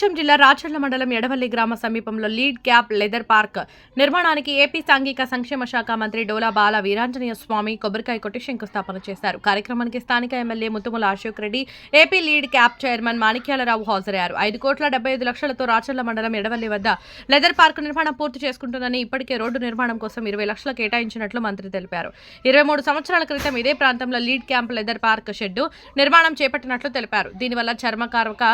ప్రకాశం జిల్లా రాచర్ల మండలం ఎడవల్లి గ్రామ సమీపంలో లీడ్ క్యాప్ లెదర్ పార్క్ నిర్మాణానికి ఏపీ సాంఘిక సంక్షేమ శాఖ మంత్రి డోలా బాల వీరాంజనేయ స్వామి కొబ్బరికాయ కొట్టి శంకుస్థాపన చేశారు. కార్యక్రమానికి స్థానిక MLA Muttumula Ashok Reddy AP LIDCAP chairman Manikyalarao హాజరయ్యారు. ఐదు కోట్ల డెబ్బై ఐదు లక్షలతో రాచర్ల మండలం ఎడవల్లి వద్ద లెదర్ పార్క్ నిర్మాణం పూర్తి చేసుకుంటుందని ఇప్పటికే రోడ్డు నిర్మాణం కోసం ఇరవై లక్షలు కేటాయించినట్లు మంత్రి తెలిపారు. ఇరవై మూడు సంవత్సరాల క్రితం ఇదే ప్రాంతంలో LIDCAP leather park shed నిర్మాణం చేపట్టినట్లు తెలిపారు. దీనివల్ల చర్మకారక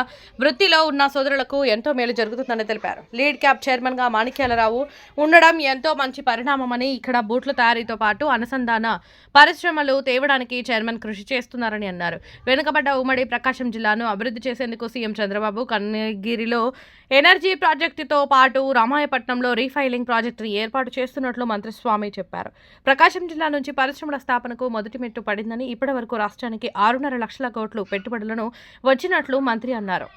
వృత్తిలో ఉన్న ఇతరులకు ఎంతో మేలు జరుగుతుందని తెలిపారు. లీడ్ క్యాప్ చైర్మన్గా మాణిక్యాలరావు ఉండడం ఎంతో మంచి పరిణామమని ఇక్కడ బూట్ల తయారీతో పాటు అనుసంధాన పరిశ్రమలు తేవడానికి చైర్మన్ కృషి చేస్తున్నారని అన్నారు. వెనుకబడ్డ ఉమ్మడి ప్రకాశం జిల్లాను అభివృద్ధి చేసేందుకు సీఎం చంద్రబాబు కన్నగిరిలో ఎనర్జీ ప్రాజెక్టుతో పాటు రామాయపట్నంలో రీఫైలింగ్ ప్రాజెక్టును ఏర్పాటు చేస్తున్నట్లు మంత్రి స్వామి చెప్పారు. ప్రకాశం జిల్లా నుంచి పరిశ్రమల స్థాపనకు మొదటి మెట్టు పడిందని ఇప్పటి వరకు రాష్ట్రానికి ఆరున్నర లక్షల కోట్లు పెట్టుబడులను వచ్చినట్లు మంత్రి అన్నారు.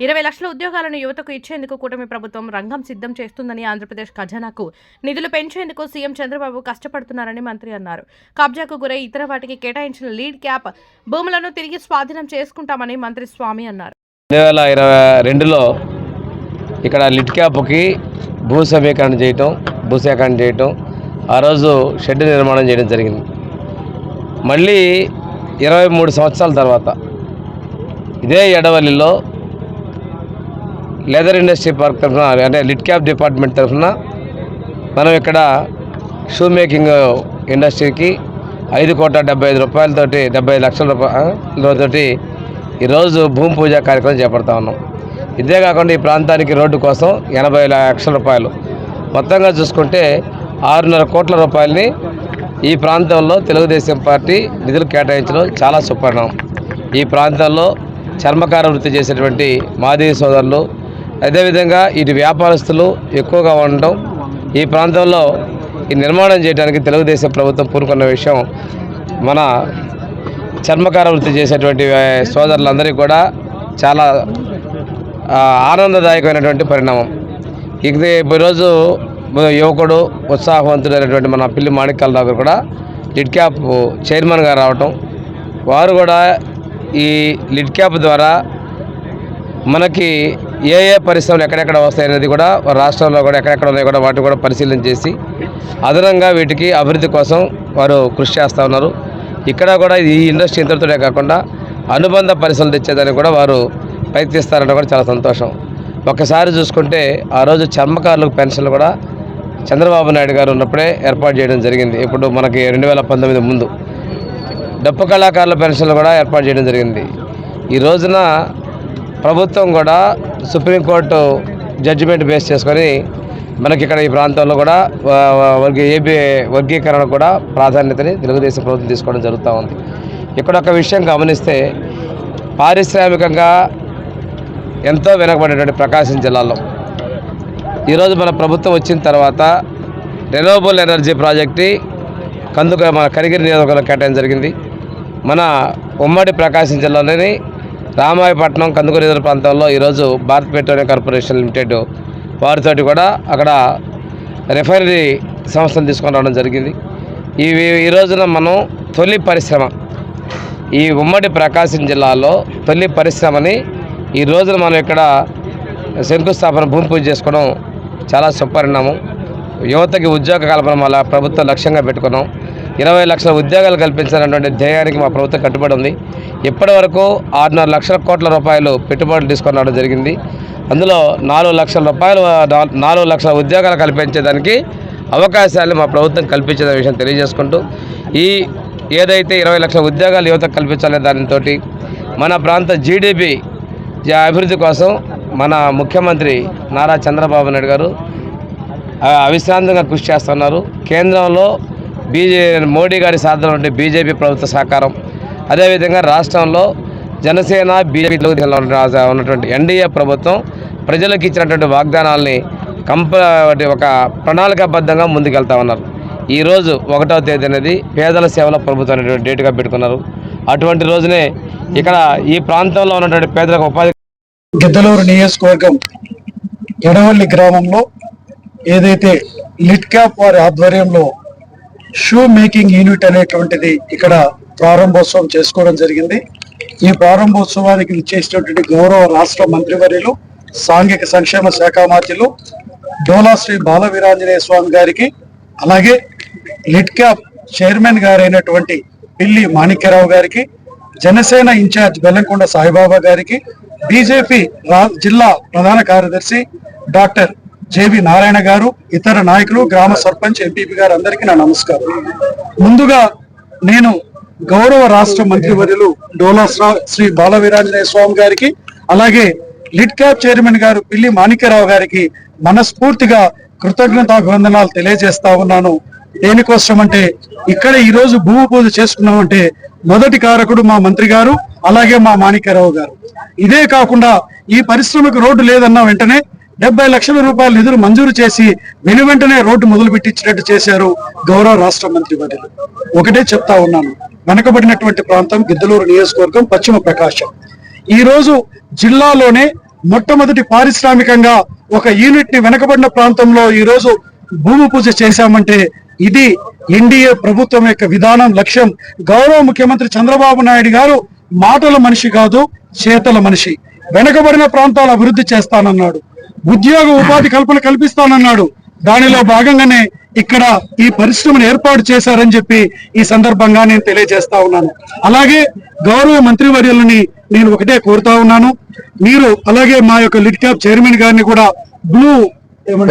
ఇరవై లక్షల ఉద్యోగాలను యువతకు ఇచ్చేందుకు కూటమి ప్రభుత్వం రంగం సిద్ధం చేస్తుందని ఆంధ్రప్రదేశ్ ఖజానాకు నిధులు పెంచేందుకు సీఎం చంద్రబాబు కష్టపడుతున్నారని మంత్రి అన్నారు. కబ్జాకు గురై ఇతర వాటికి కేటాయించిన లీడ్ క్యాప్ భూములను తిరిగి స్వాధీనం చేసుకుంటామని మంత్రి స్వామి అన్నారు. రెండు వేల ఇరవై రెండులో ఇక్కడ లిట్ క్యాప్కి భూ సమీకరణ చేయటం భూసేకరణ చేయటం ఆ రోజు షెడ్ నిర్మాణం చేయడం జరిగింది. మళ్ళీ ఇరవై మూడు సంవత్సరాల తర్వాత ఇదే ఎడవల్లిలో లెదర్ ఇండస్ట్రీ పార్క్ తరఫున అంటే లిట్ క్యాప్ డిపార్ట్మెంట్ తరఫున మనం ఇక్కడ షూ మేకింగ్ ఇండస్ట్రీకి ఐదు కోట్ల డెబ్బై ఐదు రూపాయలతోటి డెబ్బై లక్షల రూపాయలతోటి ఈరోజు భూమి పూజ కార్యక్రమం చేపడతా ఉన్నాం. ఇదే కాకుండా ఈ ప్రాంతానికి రోడ్డు కోసం ఎనభై లక్షల రూపాయలు. మొత్తంగా చూసుకుంటే ఆరున్నర కోట్ల రూపాయలని ఈ ప్రాంతంలో తెలుగుదేశం పార్టీ నిధులు కేటాయించడం చాలా సుపరిణామం. ఈ ప్రాంతంలో చర్మకార వృత్తి చేసేటువంటి మాదిరి సోదరులు అదేవిధంగా ఇటు వ్యాపారస్తులు ఎక్కువగా ఉండటం ఈ ప్రాంతంలో ఈ నిర్మాణం చేయడానికి తెలుగుదేశం ప్రభుత్వం పూనుకున్న విషయం. మన చర్మకార వృత్తి చేసేటువంటి సోదరులందరికీ కూడా చాలా ఆనందదాయకమైనటువంటి పరిణామం. ఇక ఈరోజు యువకుడు ఉత్సాహవంతుడైనటువంటి మన పిల్లి మాణిక్యాలరావు గారు కూడా లిడ్ క్యాప్ చైర్మన్గా రావటం. వారు కూడా ఈ లిడ్ క్యాప్ ద్వారా మనకి ఏ ఏ పరిశ్రమలు ఎక్కడెక్కడ వస్తాయి అనేది కూడా రాష్ట్రంలో కూడా ఎక్కడెక్కడ ఉన్నాయో కూడా వాటిని కూడా పరిశీలన చేసి అదనంగా వీటికి అభివృద్ధి కోసం వారు కృషి చేస్తూ ఉన్నారు. ఇక్కడ కూడా ఈ ఇండస్ట్రీ ఇంతటితోనే కాకుండా అనుబంధ పరిశ్రమలు తెచ్చేదానికి కూడా వారు ప్రయత్నిస్తారని కూడా చాలా సంతోషం. ఒక్కసారి చూసుకుంటే ఆ రోజు చర్మకారులకు పెన్షన్లు కూడా చంద్రబాబు నాయుడు గారు ఉన్నప్పుడే ఏర్పాటు చేయడం జరిగింది. ఇప్పుడు మనకి రెండు వేల పంతొమ్మిది ముందు డప్పు కళాకారుల పెన్షన్లు కూడా ఏర్పాటు చేయడం జరిగింది. ఈ రోజున ప్రభుత్వం కూడా సుప్రీంకోర్టు జడ్జిమెంట్ బేస్ చేసుకొని మనకి ఇక్కడ ఈ ప్రాంతంలో కూడా వర్గీ వర్గ ఏబీ వర్గీకరణ కూడా ప్రాధాన్యతని తెలుగుదేశం ప్రభుత్వం తీసుకోవడం జరుగుతూ ఉంది. ఇక్కడ ఒక విషయం గమనిస్తే పారిశ్రామికంగా ఎంతో వెనకబడినటువంటి ప్రకాశం జిల్లాలో. ఈరోజు మన ప్రభుత్వం వచ్చిన తర్వాత రెనోవబుల్ ఎనర్జీ ప్రాజెక్టు కందుక మన కరిగిరి నియోజకవర్గంలో కేటాయం జరిగింది. మన ఉమ్మడి ప్రకాశం జిల్లాలోని రామాయపట్నం కందుకూరు ఎదురు ప్రాంతంలో ఈరోజు భారత్ పెట్రోలియం కార్పొరేషన్ లిమిటెడ్ వారితోటి కూడా అక్కడ రిఫైనరీ సంస్థను తీసుకొని రావడం జరిగింది. ఈ ఈ రోజున మనం తొలి పరిశ్రమ ఈ ఉమ్మడి ప్రకాశం జిల్లాలో తొలి పరిశ్రమని ఈ రోజున మనం ఇక్కడ శంకుస్థాపన భూమి పూజ చేసుకోవడం చాలా సుపరిణామం. యువతకి ఉద్యోగ కల్పన వల్ల ప్రభుత్వం లక్ష్యంగా పెట్టుకున్నాం. ఇరవై లక్షల ఉద్యోగాలు కల్పించాలన్నటువంటి ధ్యేయానికి మా ప్రభుత్వం కట్టుబడి ఉంది. ఇప్పటి వరకు ఆరున్నర లక్షల కోట్ల రూపాయలు పెట్టుబడులు తీసుకొని రావడం జరిగింది. అందులో నాలుగు లక్షల రూపాయలు నాలుగు లక్షల ఉద్యోగాలు కల్పించేదానికి అవకాశాలు మా ప్రభుత్వం కల్పించిన విషయం తెలియజేసుకుంటూ ఈ ఏదైతే ఇరవై లక్షల ఉద్యోగాలు యువతకు కల్పించాలనే దానితో మన ప్రాంత జీడిపి అభివృద్ధి కోసం మన ముఖ్యమంత్రి నారా చంద్రబాబు నాయుడు గారు అవిశ్రాంతంగా కృషి చేస్తున్నారు. కేంద్రంలో బీజే మోడీ గారి సాధన ఉంటే బీజేపీ ప్రభుత్వ సహకారం అదేవిధంగా రాష్ట్రంలో జనసేన బీజేపీ ఉన్నటువంటి ఎన్డీఏ ప్రభుత్వం ప్రజలకు ఇచ్చినటువంటి వాగ్దానాల్ని కంప ఒక ప్రణాళికాబద్ధంగా ముందుకెళ్తా ఉన్నారు. ఈరోజు ఒకటవ తేదీ అనేది పేదల సేవల ప్రభుత్వం అనేటువంటి డేట్గా పెట్టుకున్నారు. అటువంటి రోజునే ఇక్కడ ఈ ప్రాంతంలో ఉన్నటువంటి పేదలకు ఉపాధి గిద్దలూరు నియోజకవర్గం ఎడవల్లి గ్రామంలో ఏదైతే లిట్ క్యాప్ వారి ఆధ్వర్యంలో షూ మేకింగ్ యూనిట్ అనేటువంటిది ఇక్కడ ప్రారంభోత్సవం చేసుకోవడం జరిగింది. ఈ ప్రారంభోత్సవానికి విచ్చేసినటువంటి గౌరవ రాష్ట్ర మంత్రివర్యులు సాంఘిక సంక్షేమ శాఖ మాత్యులు డోలా శ్రీ బాలవీరాంజనేయ స్వామి గారికి అలాగే లిట్క్యాప్ చైర్మన్ గారైనటువంటి పిల్లి మాణిక్యరావు గారికి జనసేన ఇన్ఛార్జ్ బెల్లంకొండ సాయిబాబా గారికి బీజేపీ రా- జిల్లా ప్రధాన కార్యదర్శి డాక్టర్ జేబి నారాయణ గారు ఇతర నాయకులు గ్రామ సర్పంచ్ ఎంపీపీ గారు అందరికీ నా నమస్కారం. ముందుగా నేను గౌరవ రాష్ట్ర మంత్రివర్యులు డోలా శ్రీ బాలవీరాంజనేయ స్వామి గారికి అలాగే లిడ్ క్యాప్ చైర్మన్ గారు పిల్లి మాణిక్యరావు గారికి మనస్ఫూర్తిగా కృతజ్ఞతాభివందనాలు తెలియజేస్తా ఉన్నాను. దేనికోసం అంటే ఇక్కడ ఈ రోజు భూమి పూజ చేసుకున్నామంటే మొదటి కారకుడు మా మంత్రి గారు అలాగే మా మాణిక్యరావు గారు. ఇదే కాకుండా ఈ పరిశ్రమకు రోడ్డు లేదన్న వెంటనే డెబ్బై లక్షల రూపాయల నిధులు మంజూరు చేసి వెను వెంటనే రోడ్డు మొదలు పెట్టించినట్టు చేశారు గౌరవ రాష్ట్ర మంత్రి వర్యులు ఒకటే చెప్తా ఉన్నాను. వెనకబడినటువంటి ప్రాంతం గిద్దలూరు నియోజకవర్గం పశ్చిమ ప్రకాశం. ఈ రోజు జిల్లాలోనే మొట్టమొదటి పారిశ్రామికంగా ఒక యూనిట్ని వెనకబడిన ప్రాంతంలో ఈ రోజు భూమి పూజ చేశామంటే ఇది ఎన్డీఏ ప్రభుత్వం యొక్క విధానం లక్ష్యం. గౌరవ ముఖ్యమంత్రి చంద్రబాబు నాయుడు గారు మాటల మనిషి కాదు చేతల మనిషి. వెనకబడిన ప్రాంతాల అభివృద్ధి చేస్తానన్నాడు. ఉద్యోగ ఉపాధి కల్పన కల్పిస్తానన్నాడు. దానిలో భాగంగానే ఇక్కడ ఈ పరిశ్రమను ఏర్పాటు చేశారని చెప్పి ఈ సందర్భంగా నేను తెలియజేస్తా ఉన్నాను. అలాగే గౌరవ మంత్రివర్యులని నేను ఒకటే కోరుతా ఉన్నాను. మీరు అలాగే మా యొక్క లిడ్ క్యాప్ చైర్మన్ గారిని కూడా blue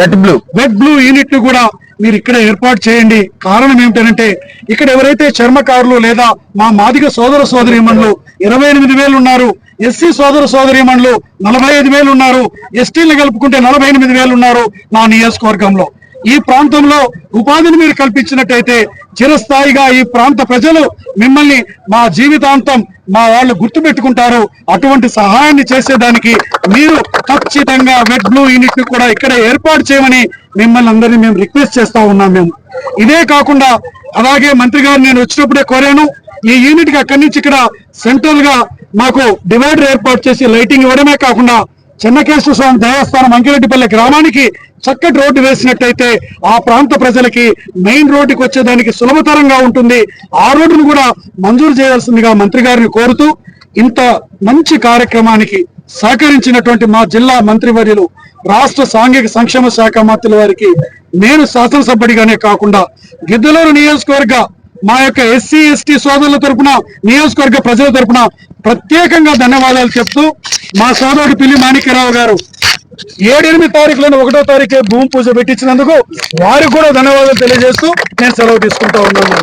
red blue wet blue యూనిట్ను కూడా మీరు ఇక్కడ ఏర్పాటు చేయండి. కారణం ఏమిటంటే ఇక్కడ ఎవరైతే చర్మకారులు లేదా మా మాదిగ సోదర సోదరీమణులు ఇరవై ఎనిమిది వేలు ఉన్నారు ఎస్సీ సోదర సోదరీమణులు నలభై ఐదు వేలు ఉన్నారు ఎస్టీలు కలుపుకుంటే నలభై ఎనిమిది వేలు ఉన్నారు నా నియోజకవర్గంలో. ఈ ప్రాంతంలో ఉపాధిని మీరు కల్పించినట్టయితే చిరస్థాయిగా ఈ ప్రాంత ప్రజలు మిమ్మల్ని మా జీవితాంతం మా వాళ్ళు గుర్తుపెట్టుకుంటారు. అటువంటి సహాయాన్ని చేసేదానికి మీరు ఖచ్చితంగా వెడ్ బ్లూ యూనిట్ కూడా ఇక్కడ ఏర్పాటు చేయమని మిమ్మల్ని అందరినీ మేము రిక్వెస్ట్ చేస్తా ఉన్నాం మేము. ఇదే కాకుండా అలాగే మంత్రి గారు నేను వచ్చినప్పుడే కోరాను. ఈ యూనిట్కి అక్కడి నుంచి ఇక్కడ సెంట్రల్గా మాకు డివైడర్ ఏర్పాటు చేసి లైటింగ్ ఇవ్వడమే కాకుండా చెన్నకేశ్వర స్వామి దేవస్థానం అంకిరెడ్డిపల్లి గ్రామానికి చక్కటి రోడ్డు వేసినట్టయితే ఆ ప్రాంత ప్రజలకి మెయిన్ రోడ్డుకి వచ్చేదానికి సులభతరంగా ఉంటుంది. ఆ రోడ్డును కూడా మంజూరు చేయాల్సిందిగా మంత్రి గారిని కోరుతూ ఇంత మంచి కార్యక్రమానికి సహకరించినటువంటి మా జిల్లా మంత్రివర్యులు రాష్ట్ర సాంఘిక సంక్షేమ శాఖ మంత్రుల వారికి నేను శాసనసభ్యుడిగానే కాకుండా గిద్దలూరు నియోజకవర్గ మా యొక్క ఎస్సీ ఎస్టీ సోదరుల తరపున నియోజకవర్గ ప్రజల తరపున ప్రత్యేకంగా ధన్యవాదాలు చెప్తూ మా సోదరుడు పిల్లి మాణిక్యరావు గారు ఏడెనిమిది తారీఖులను ఒకటో తారీఖే భూమి పూజ పెట్టించినందుకు వారికి కూడా ధన్యవాదాలు తెలియజేస్తూ నేను సెలవు తీసుకుంటా ఉన్నాను.